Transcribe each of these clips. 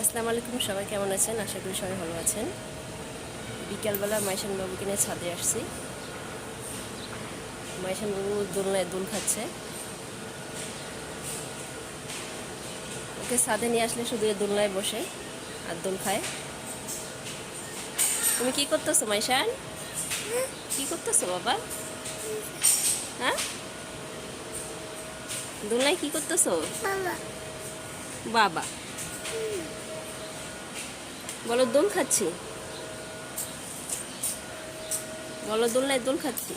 আসসালামু আলাইকুম সবাই কেমন আছেন? আশা করি সবাই ভালো আছেন। বিকালবেলা মাইশান বাবুকে নিয়ে ছাদে আসছি। মাইশান বাবু দোলনায় দোল খাচ্ছে। ওকে ছাদে নিয়ে আসলে শুধু দোলনায় বসে আর দোল খায়। তুমি কি করতেছো মাইশান? কি করতেছো বাবা? হ্যাঁ? দোলনায় কি করতেছো? বাবা। বাবা। বলো, দোল খাচ্ছি। বলো, দোলনায় দোল খাচ্ছি।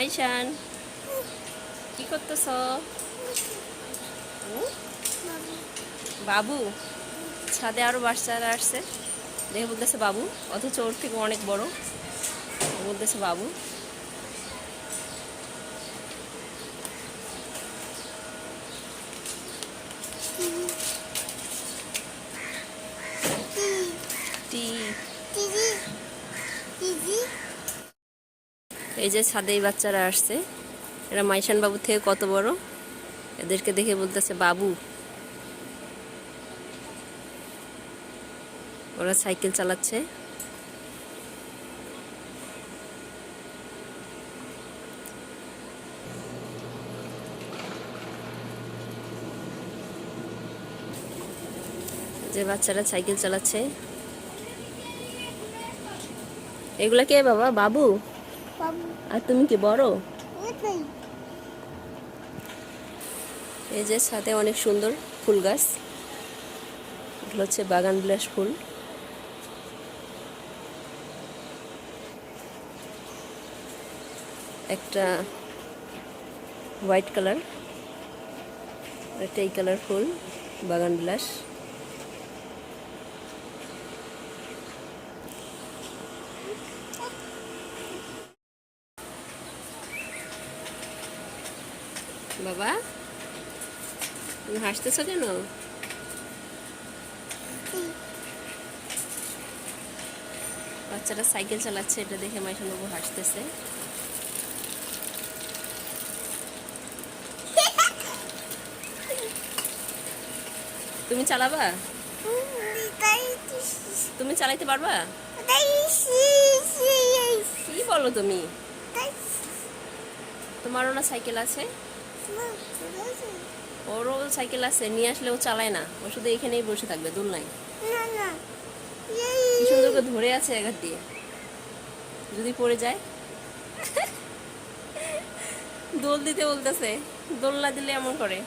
আইশান কি করতেছ? বাবু, ছাদে আরও বাচ্চারা আসছে। দেখে বলতেছে বাবু, অথচ ওর থেকে অনেক বড়। বলতেছে বাবু। এই যে ছাদে বাচ্চারা আসছে। এরা মাইশান বাবু থেকে কত বড়? এদেরকে দেখে বলতেছে, বাবু ওরা সাইকেল চালাচ্ছে। যে বাচ্চারা সাইকেল চালাচ্ছে। এগুলা কে বাবা? বাবু? বাবু। আর তুমি কি বড়? এই যে ছাদে অনেক সুন্দর ফুল গাছ। এগুলো হচ্ছে বাগান বিলাস ফুল। একটা হোয়াইট কালার, একটা এই কালার ফুল, বাগান বিলাস। বাবা, তুমি হাসতেছো কেন? বাচ্চারা সাইকেল চালাচ্ছে, এটা দেখে মাইশান বাবু হাসতেছে। তুমি চালাবা? তুমি চালাইতে পারবা? কি বলো তুমি? তোমারও না সাইকেল আছে? ওরও সাইকেল আছে, নিয়ে আসলে ও চালায় না। ও শুধু এখানেই বসে থাকবে দোলনায় না না কি সুন্দর করে ধরে আছে এগার দিয়ে। যদি পড়ে যায়। দোল দিতে বলতেছে দোলনা দিলে এমন করে।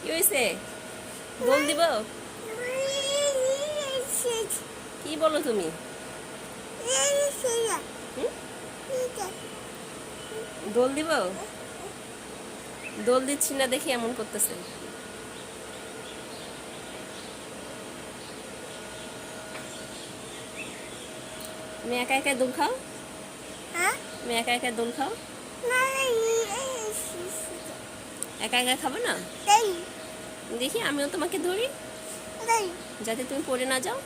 কি হয়েছে দোল দিব? কি বলো তুমি? দোল দিব? দোল দিচ্ছি না দেখি এমন করতেছে। তুমি একা একা দোল খাও? তুমি একা একা দোল খাও? একা একা খাব না? দেখি আমিও তোমাকে ধরি। যাতে তুমি পড়ে না যাও।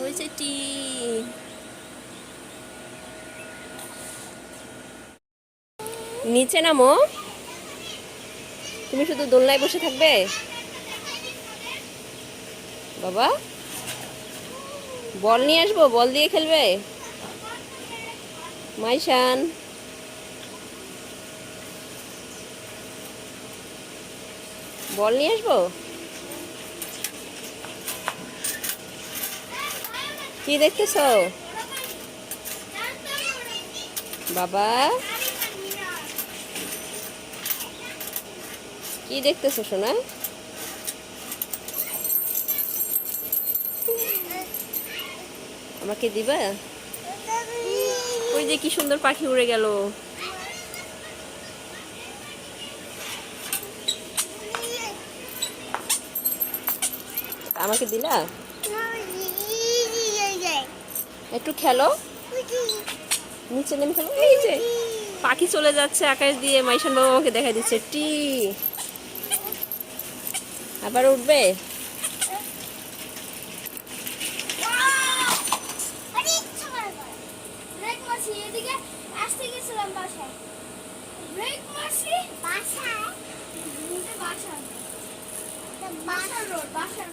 হয়েছে টি। নিচে নামো। তুমি শুধু দোলনায় বসে থাকবে? বাবা। বল নিয়ে আসব বল দিয়ে খেলবে। মাইশান। বল নিয়ে আসব? কি দেখতেছ? বাবা? কি দেখতেছো, সোনা? আমাকে দিবা? ওই যে কি সুন্দর পাখি উড়ে গেল। আমাকে দিলা? একটু খেলো। নিচে নেমে খেলো। এই যে, পাখি চলে যাচ্ছে আকাশ দিয়ে। মাইশান বাবু আমাকে দেখা দিচ্ছে। টি। আবার উঠবে? রোড